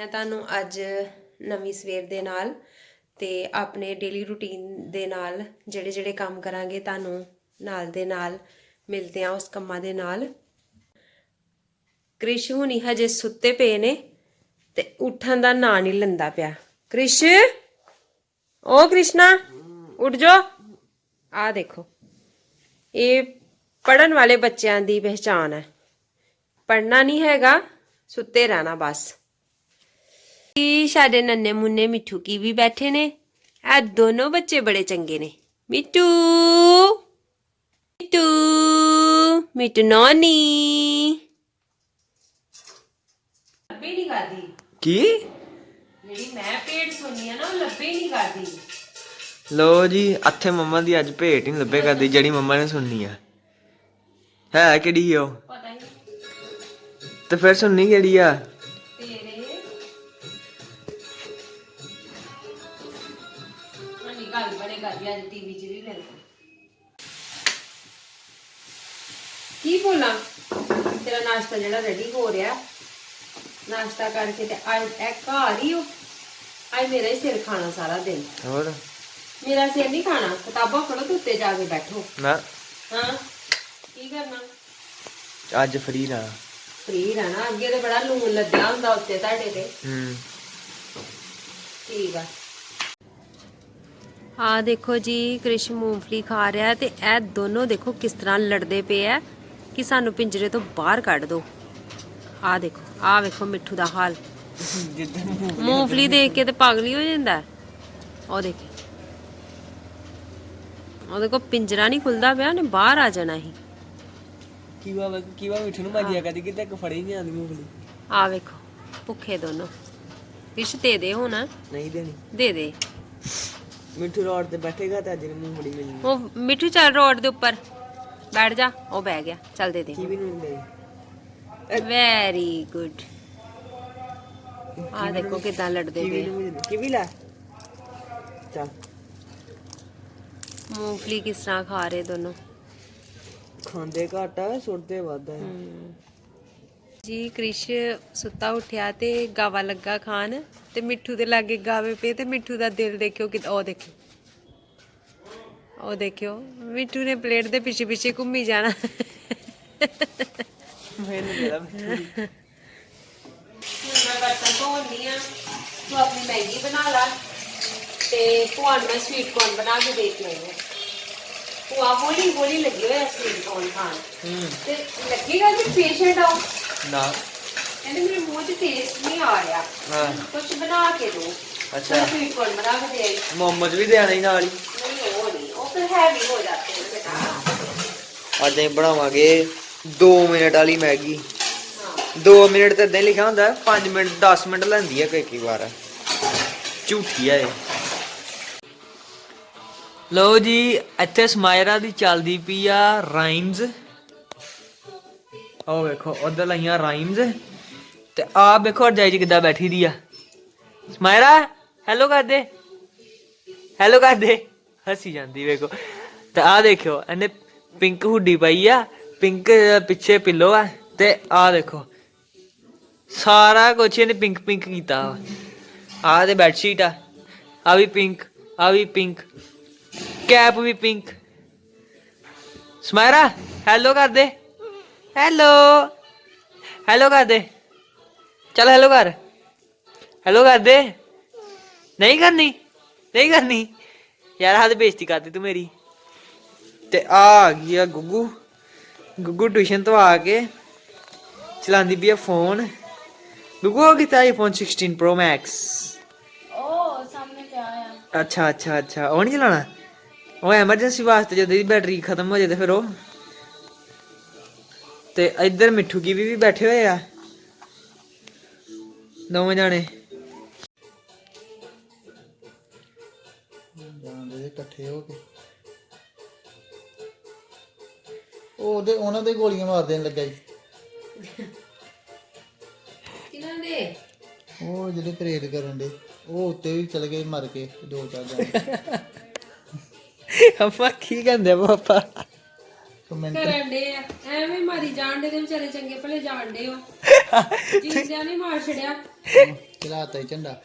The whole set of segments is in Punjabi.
ਹਾਂ ਤੁਹਾਨੂੰ ਅੱਜ ਨਵੀਂ ਸਵੇਰ ਦੇ ਨਾਲ ਤੇ ਆਪਣੇ ਡੇਲੀ ਰੂਟੀਨ ਦੇ ਨਾਲ, ਜਿਹੜੇ ਜਿਹੜੇ ਕੰਮ ਕਰਾਂਗੇ ਤੁਹਾਨੂੰ ਨਾਲ ਦੇ ਨਾਲ ਮਿਲਦੇ ਆ ਉਸ ਕੰਮਾਂ ਦੇ ਨਾਲ। ਕ੍ਰਿਸ਼ ਹੁਣੀ ਹਜੇ ਸੁੱਤੇ ਪਏ ਨੇ ਤੇ ਉੱਠਣ ਦਾ ਨਾਂ ਨਹੀਂ ਲੰਦਾ ਪਿਆ। ਕ੍ਰਿਸ਼, ਓ ਕ੍ਰਿਸ਼ਨਾ, ਉੱਠ ਜਾ। ਆ ਦੇਖੋ, ਇਹ ਪੜਨ ਵਾਲੇ ਬੱਚਿਆਂ ਦੀ ਪਹਿਚਾਨ ਹੈ। ਪੜਨਾ ਨਹੀਂ ਹੈਗਾ, ਸੁੱਤੇ ਰਹਿਣਾ ਬਸ। ਕੀ ਸਾਡੇ ਨੰਨੇ ਮੁੰਨੇ ਮਿੱਠੂ ਕੀ ਵੀ ਬੈਠੇ ਨੇ। ਇਹ ਦੋਨੋਂ ਬੱਚੇ ਬੜੇ ਚੰਗੇ ਨੇ। ਮਿੱਟੂ ਮਿੱਟੂ ਮਿੱਟੂ ਨੋਨੀ। ਲੱਭੇ ਨਹੀਂ ਕਰਦੀ। ਕੀ? ਜਿਹੜੀ ਮੈਂ ਪੇੜ ਸੁਣਨੀ ਆ ਨਾ ਉਹ ਲੱਭੇ ਨਹੀਂ ਕਰਦੀ। ਲੋ ਜੀ ਇੱਥੇ ਮੰਮਾ ਦੀ ਅੱਜ ਭੇਟ ਹੀ ਨੀ ਲੱਭੇ ਕਰਦੀ ਜਿਹੜੀ ਮੰਮਾ ਨੇ ਸੁਣਨੀ ਆ। ਹੈ ਕਿਹੜੀ ਉਹ? ਪਤਾ ਨਹੀਂ ਤੇ ਫਿਰ ਸੁਣਨੀ ਕਿਹੜੀ ਆ? ਕੀ ਬੋਲਾਂ? ਤੇਰਾ ਨਾਸ਼ਤਾ ਜਿਹੜਾ ਰੈਡੀ ਹੋ ਰਿਹਾ ਨਾਸ਼ਤਾ ਕਰਕੇ ਤੇ ਅੱਜ ਇਹ ਘਰ ਹੀ ਹੋ। ਅੱਜ ਮੇਰਾ ਹੀ ਸਿਰ ਖਾਣਾ ਸਾਰਾ ਦਿਨ। ਹੋਰ? ਮੇਰਾ ਸਿਰ ਨਹੀਂ ਖਾਣਾ ਕਿਤਾਬਾਂ ਫੜੋ ਤੇ ਉੱਤੇ ਜਾ ਕੇ ਬੈਠੋ। ਨਾ। ਹਾਂ ਕੀ ਕਰਨਾ? ਅੱਜ ਫਰੀ ਨਾ। ਫ੍ਰੀ ਰਹਿਣਾ ਅੱਗੇ ਤੇ ਬੜਾ ਲੂਣ ਲੱਗਾ ਹੁੰਦਾ ਉੱਤੇ ਤੁਹਾਡੇ ਤੇ। ਹੂੰ। ਠੀਕ ਆ। ਆ ਦੇਖੋ ਜੀ ਕ੍ਰਿਸ਼ ਮੂੰਗਫਲੀ ਖਾ ਰਿਹਾ ਤੇ ਇਹ ਦੋਨੋਂ ਦੇਖੋ ਕਿਸ ਤਰ੍ਹਾਂ ਲੜਦੇ ਪਏ ਆ। ਕਿ ਸਾਨੂੰ ਪਿੰਜਰੇ ਤੋਂ ਬਾਹਰ ਕੱਢ ਦਿਓ ਆ ਦੇਖੋ ਆ ਵੇਖੋ ਮਿੱਠੂ ਦਾ ਹਾਲ। ਮੂੰਗਫਲੀ ਦੇਖ ਕੇ ਤੇ ਪਾਗਲ ਹੀ ਹੋ ਜਾਂਦਾ। ਉਹ ਦੇਖ। ਉਹ ਦੇਖੋ ਪਿੰਜਰਾ ਨਹੀਂ ਖੁੱਲਦਾ ਪਿਆ ਨੇ ਬਾਹਰ ਆ ਜਾਣਾ ਹੀ ਕੀਵਾ ਕੀਵਾ ਮਿੱਠੂ ਨੂੰ ਮਾਜਿਆ ਕਦੀ ਕਿਤੇ ਇੱਕ ਫੜੀ ਨਹੀਂ ਆਂਦੀ ਮੂੰਗਫਲੀ। ਆ ਵੇਖੋ ਭੁੱਖੇ ਦੋਨੋਂ। ਕ੍ਰਿਸ਼ ਦੇ ਦੇ ਹੁਣ। ਨਹੀਂ ਦੇਣੀ। ਦੇ ਦੇ। ਮਿੱਠੂ ਰੋਡ ਤੇ ਬੈਠੇਗਾ ਤੇ ਅੱਜ ਨੂੰ ਮੂੰਗਫਲੀ ਮਿਲਣੀ। ਉਹ ਮਿੱਠੂ ਚੱਲ ਰੋਡ ਦੇ ਉੱਪਰ। ਬੈਠ ਜਾ ਉਹ ਬਹਿ ਗਿਆ ਚੱਲ ਦੇ ਦੇ। ਕੀ ਵੀ ਨਹੀਂ ਦੇ ਵੈਰੀ ਗੁੱਡ ਆ ਦੇਖੋ ਕਿਦਾਂ ਲੜਦੇ ਪਏ ਕੀ ਵੀ ਲੈ। ਚੱਲ। ਮੂੰਗਫਲੀ ਕਿਸ ਤਰ੍ਹਾਂ ਖਾ ਰਹੇ ਦੋਨੋਂ? ਖਾਂਦੇ ਘੱਟ ਆ ਸੁੱਟਦੇ ਵੱਧ ਆ। ਜੀ ਕ੍ਰਿਸ਼ ਸੁੱਤਾ ਉੱਠਿਆ ਤੇ ਗਾਵਾ ਲੱਗਾ ਖਾਣ ਤੇ ਮਿੱਠੂ ਦੇ ਲਾਗੇ ਗਾਵੇ ਪਏ ਤੇ ਮਿੱਠੂ ਦਾ ਦਿਲ ਦੇਖਿਓ ਕਿ ਉਹ ਦੇਖਿਓ। ਉਹ ਦੇਖਿਓ ਮਿੱਠੂ ਨੇ ਪਲੇਟ ਦੇ ਪਿੱਛੇ ਪਿੱਛੇ ਘੁੰਮੀ ਜਾਣਾ। ਮੈਨੂੰ ਮੇਰਾ ਹੁਣ ਮੈਂ ਬਰਤਨ ਧੋਣੀ ਆ ਤੂੰ ਆਪਣੀ ਮੈਗੀ ਬਣਾ ਲਾ ਤੇ ਭੂਆਨ ਮੈਂ ਸਵੀਟ ਕੋਰਨ ਬਣਾ ਕੇ ਦੇਖ ਲੈਂਦੇ ਭੂਆ ਹੌਲੀ ਹੌਲੀ ਲੱਗੀ ਹੋਇਆ ਸਵੀਟ ਕੋਰਨ ਖਾਣ। ਹੂੰ। ਤੇ ਲੱਗੇਗਾ ਕਿ ਪੇਸ਼ੈਂਟ ਆ ਉਹ। ਨਾ। ਕਹਿੰਦੇ ਮੇਰੇ ਮੂੰਹ 'ਚ ਟੇਸਟ ਨਹੀਂ ਆ ਰਿਹਾ। ਹਾਂ। ਕੁਝ ਬਣਾ ਕੇ ਦੋ। ਅੱਛਾ। ਮੈਂ ਸਵੀਟ ਕੋਰਨ ਬਣਾ ਕੇ ਦੇ ਆਈ। ਮੁਹੰਮਦ ਵੀ ਦੇਣਾ ਹੀ ਨਾਲ ਹੀ। ਨਹੀਂ ਉਹ ਨਹੀਂ। ਉਹ ਫਿਰ ਹੈਵੀ ਹੋ ਜਾਂਦੇ ਨੇ ਅੱਜ ਅਸੀਂ ਬਣਾਵਾਂਗੇ 2 ਮਿੰਟ ਵਾਲੀ ਮੈਗੀ। ਹਾਂ 2 ਮਿੰਟ ਤੇ ਇਦਾਂ ਲਿਖਿਆ ਹੁੰਦਾ 5 ਮਿੰਟ 10 ਮਿੰਟ ਲੈਂਦੀ ਹੈ ਕਈ ਕਈ ਵਾਰ। ਝੂਠੀ ਆ ਇਹ। ਜੀ, ਇੱਥੇ ਸਮਾਇਰਾ ਦੀ ਚੱਲਦੀ ਪਈ ਆ ਰਾਈਮਸ ਆਹ ਵੇਖੋ, ਉਧਰ ਲਾਈਆਂ ਰਾਈਮਸ ਤੇ ਆ ਵੇਖੋ ਰਜਾਈ ਜੀ ਕਿੱਦਾਂ ਬੈਠੀ ਦੀ ਆ। ਸਮਾਇਰਾ ਹੈਲੋ ਕਰ ਦੇ ਹੈਲੋ ਕਰ ਦੇ ਹੱਸੀ ਜਾਂਦੀ, ਵੇਖੋ। ਤੇ ਆ ਦੇਖਿਓ, ਇਹਨੇ ਪਿੰਕ ਹੁੱਡੀ ਪਾਈ ਆ, ਪਿੰਕ ਪਿੱਛੇ ਪਿੱਲੋ ਆ, ਤੇ ਆ ਦੇਖੋ। ਸਾਰਾ ਕੁਝ ਇਹਨੇ ਪਿੰਕ ਪਿੰਕ ਕੀਤਾ ਵਾ। ਆ ਤੇ ਬੈੱਡ ਸ਼ੀਟ ਆ ਆ ਵੀ ਪਿੰਕ ਆ ਵੀ ਪਿੰਕ, ਕੈਪ ਵੀ ਪਿੰਕ। ਸਮਾਇਰਾ, ਹੈਲੋ ਕਰ ਦੇ। ਹੈਲੋ ਹੈਲੋ ਕਰ ਦੇ। ਚਲ ਹੈਲੋ ਕਰ ਹੈਲੋ ਕਰ ਦੇ। ਨਹੀਂ ਕਰਨੀ ਨਹੀਂ ਕਰਨੀ। ਯਾਰ ਹੱਦ ਬੇਇੱਜ਼ਤੀ ਕਰਦੀ ਤੂੰ ਮੇਰੀ। ਤੇ ਆ ਆ ਗਈ ਆ ਗੁੱਗੂ। ਗੁੱਗੂ ਟਿਊਸ਼ਨ ਤੋਂ ਆ ਕੇ ਚਲਾਉਂਦੀ ਵੀ ਆ ਫੋਨ। ਗੁੱਗੂ ਉਹ ਕਿਤਾ ਆਈਫੋਨ 16 Pro Max? ਉਹ ਸਾਹਮਣੇ ਪਿਆ ਆ। ਅੱਛਾ ਅੱਛਾ ਅੱਛਾ। ਉਹ ਨਹੀਂ ਚਲਾਉਣਾ? ਉਹ ਐਮਰਜੈਂਸੀ ਵਾਸਤੇ ਜਦੋਂ ਦੀ ਬੈਟਰੀ ਖਤਮ ਹੋ ਜਾਏ ਤੇ ਫਿਰ ਉਹ। ਤੇ ਇੱਧਰ ਮਿੱਠੂ ਕੀ ਵੀ ਵੀ ਬੈਠੇ ਹੋਏ ਆ? ਦੋਵੇਂ ਜਾਣੇ। ਇਕੱਠੇ ਹੋ ਕੇ। ਉਹ ਉਹਦੇ ਉਹਨਾਂ ਦੇ ਗੋਲੀਆਂ ਮਾਰ ਦੇਣ ਲੱਗਾ ਜੀ। ਕਿਨਾਂ ਦੇ? ਉਹ ਜਿਹੜੇ ਪਰੇਡ ਕਰਨ ਦੇ ਉਹ ਉੱਤੇ ਵੀ ਚਲ ਗਏ ਮਰ ਕੇ ਦੋ ਚਾਰ ਜਣੇ। ਆਪਾਂ ਕੀ ਕਹਿੰਦੇ ਆ ਪਾਪਾ? ਕਮੈਂਟ ਕਰਨ ਦੇ ਆ। ਐਵੇਂ ਮਾਰੀ ਜਾਣ ਦੇ ਤੇ ਵਿਚਾਰੇ ਚੰਗੇ ਭਲੇ ਜਾਣ ਦੇ ਹੋ। ਜਿੰਦਿਆਂ ਨੇ ਮਾਰ ਛੜਿਆ ਚਲਾਤਾ ਹੀ ਝੰਡਾ।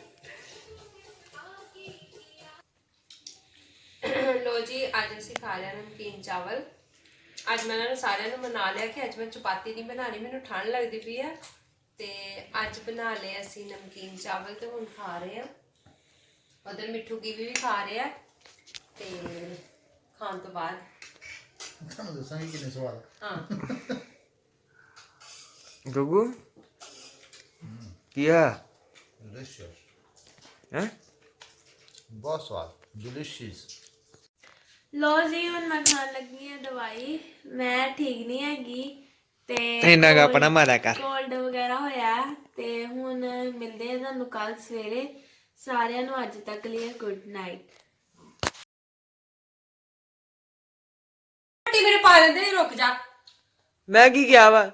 ਲੋ ਜੀ ਅੱਜ ਅਸੀਂ ਖਾ ਲਿਆ ਨਮਕੀਨ ਚਾਵਲ। ਅੱਜ ਮੈਂ ਇਹਨਾਂ ਨੂੰ ਸਾਰਿਆਂ ਨੂੰ ਮਨਾ ਲਿਆ ਕਿ ਅੱਜ ਮੈਂ ਚਪਾਤੀ ਨਹੀਂ ਬਣਾਣੀ ਮੈਨੂੰ ਠੰਡ ਲੱਗਦੀ ਪਈ ਆ। ਤੇ ਅੱਜ ਬਣਾ ਲਏ ਅਸੀਂ ਨਮਕੀਨ ਚਾਵਲ ਤੇ ਹੁਣ ਖਾ ਰਹੇ ਆ। ਉਧਰ ਮਿੱਠੂ ਕੀ ਵੀ ਖਾ ਰਹੇ ਆ ਤੇ ਖਾਣ ਤੋਂ ਬਾਅਦ। ਤੁਹਾਨੂੰ ਦੱਸਾਂਗੇ ਕਿੰਨੇ ਸਵਾਲ ਹਾਂ। ਗੁੱਗੂ ਕੀ ਆ? ਡਿਲੀਸ਼ੀਅਸ ਹੈ? ਬਹੁਤ ਸਵਾਦ। ਡਿਲੀਸ਼ੀਅਸ ਲੋ ਜੀ ਹੁਣ ਮੈਂ ਖਾਣ ਲੱਗੀ ਆ ਦਵਾਈ। ਮੈਂ ਠੀਕ ਨਹੀਂ ਹੈਗੀ ਤੇ ਇੰਨਾ ਕੁ ਆਪਣਾ ਮਾਰਿਆ ਕਰ। ਕੋਲਡ ਵਗੈਰਾ ਹੋਇਆ ਤੇ ਹੁਣ ਮਿਲਦੇ ਆ ਤੁਹਾਨੂੰ ਕੱਲ ਸਵੇਰੇ। ਸਾਰਿਆਂ ਨੂੰ ਅੱਜ ਤੱਕ ਲਈ ਗੁੱਡ ਨਾਈਟ ਰੋਟੀ ਮੇਰੇ ਪਾ ਲੈਂਦੇ ਰੁਕ ਜਾ। ਮੈਂ ਕੀ ਕਿਹਾ ਵਾ?